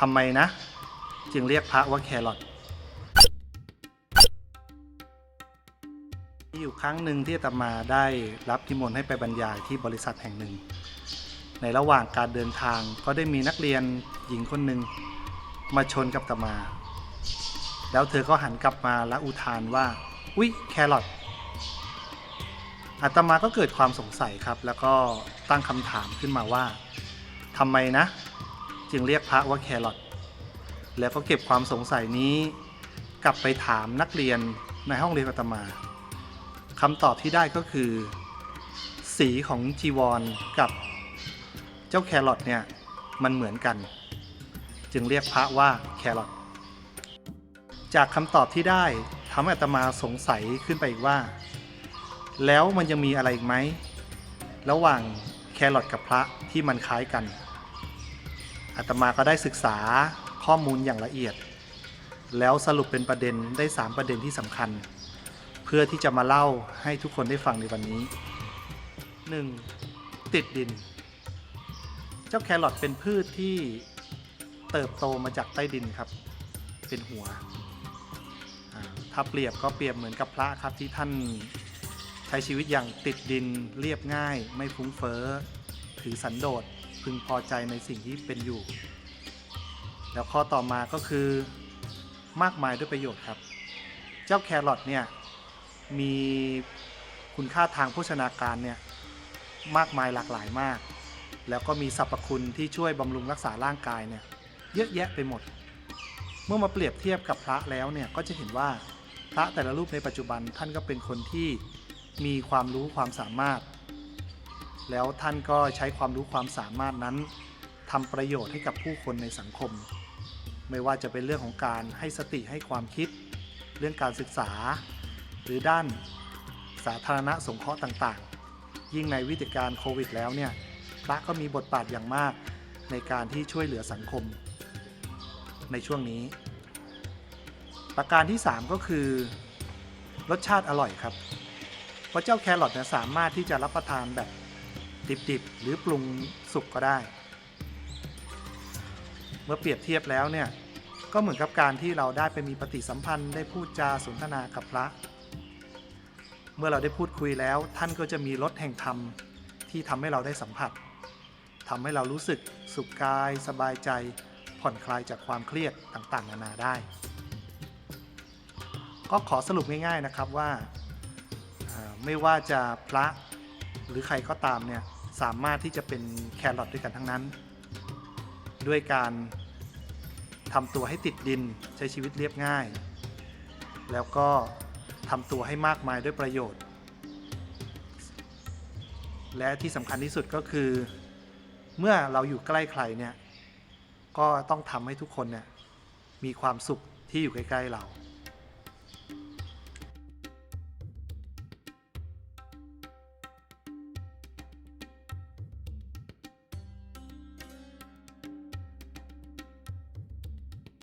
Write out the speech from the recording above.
ทำไมนะ จึงเรียกพระว่าแครอทมีอยู่ครั้งหนึ่งที่อาตมาได้รับนิมนต์ให้ไปบรรยายที่บริษัทแห่งหนึ่ง ในระหว่างการเดินทางก็ได้มีนักเรียนหญิงคนหนึ่งมาชนกับอาตมา แล้วเธอก็หันกลับมาและอุทานว่าอุ๊ยแครอทอาตมาก็เกิดความสงสัยครับ แล้วก็ตั้งคำถามขึ้นมาว่าทำไมนะ จึงเรียกพระว่าแครอทแล้วก็เก็บความสงสัยนี้กลับไปถามนักเรียนในห้องเรียนอาตมาคำตอบที่ได้ก็คือ สีของจีวรกับเจ้าแครอทเนี่ยมันเหมือนกัน จึงเรียกพระว่าแครอทจากคำตอบที่ได้ทำให้อาตมาสงสัยขึ้นไปอีกว่า แล้วมันยังมีอะไรอีกไหม ระหว่างแครอทกับพระที่มันคล้ายกัน อาตมาก็ได้ศึกษาข้อมูลอย่างละเอียด แล้วสรุปเป็นประเด็นได้ 3 ประเด็นที่สำคัญ เพื่อที่จะมาเล่าให้ทุกคนได้ฟังในวันนี้ 1. ติดดิน เจ้าแครอทเป็นพืชที่เติบโตมาจากใต้ดินครับ เป็นหัว ถ้าเปรียบก็เปรียบเหมือนกับพระครับที่ท่านใช้ชีวิตอย่างติดดินเรียบง่าย ไม่ฟุ้งเฟ้อถือสันโดษ พึงพอใจในสิ่งที่เป็นอยู่ แล้วข้อต่อมาก็คือมากมายด้วยประโยชน์ครับ เจ้าแครอทเนี่ยมีคุณค่าทางโภชนาการเนี่ยมากมายหลากหลายมาก แล้วก็มีสรรพคุณที่ช่วยบำรุงรักษาร่างกายเนี่ยเยอะแยะไปหมด เมื่อมาเปรียบเทียบกับพระแล้วเนี่ยก็จะเห็นว่าพระแต่ละรูปในปัจจุบันท่านก็เป็นคนที่มีความรู้ความสามารถ แล้วท่านก็ใช้ความรู้ความสามารถนั้นทำประโยชน์ให้กับผู้คนในสังคม ไม่ว่าจะเป็นเรื่องของการให้สติให้ความคิด เรื่องการศึกษา หรือด้านสาธารณสงเคราะห์ต่างๆ ยิ่งในวิกฤตการณ์โควิดแล้วเนี่ยพระก็มีบทบาทอย่างมากในการที่ช่วยเหลือสังคม ในช่วงนี้ ประการที่ 3 ก็คือ รสชาติอร่อยครับเพราะเจ้าแครอทเนี่ยสามารถที่จะรับประทานแบบ ดิบๆ หรือปรุงสุกก็ได้ เมื่อเปรียบเทียบแล้วเนี่ยก็เหมือนกับการที่เราได้ไปมีปฏิสัมพันธ์ได้พูดจาสนทนากับพระ เมื่อเราได้พูดคุยแล้วท่านก็จะมีรสแห่งธรรมที่ทำให้เราได้สัมผัสทำให้เรารู้สึกสุขกาย สบายใจ ผ่อนคลายจากความเครียดต่างๆ นานาได้ ก็ขอสรุปง่ายๆนะครับว่าอ่าไม่ว่าจะพระหรือใครก็ตามเนี่ย สามารถที่จะเป็นแครอทด้วยกันทั้งนั้น ด้วยการทำตัวให้ติดดินใช้ชีวิตเรียบง่าย แล้วก็ทำตัวให้มากมายด้วยประโยชน์ และที่สำคัญที่สุดก็คือ เมื่อเราอยู่ใกล้ใครเนี่ยก็ต้องทำให้ทุกคนเนี่ยมีความสุขที่อยู่ใกล้ๆเรา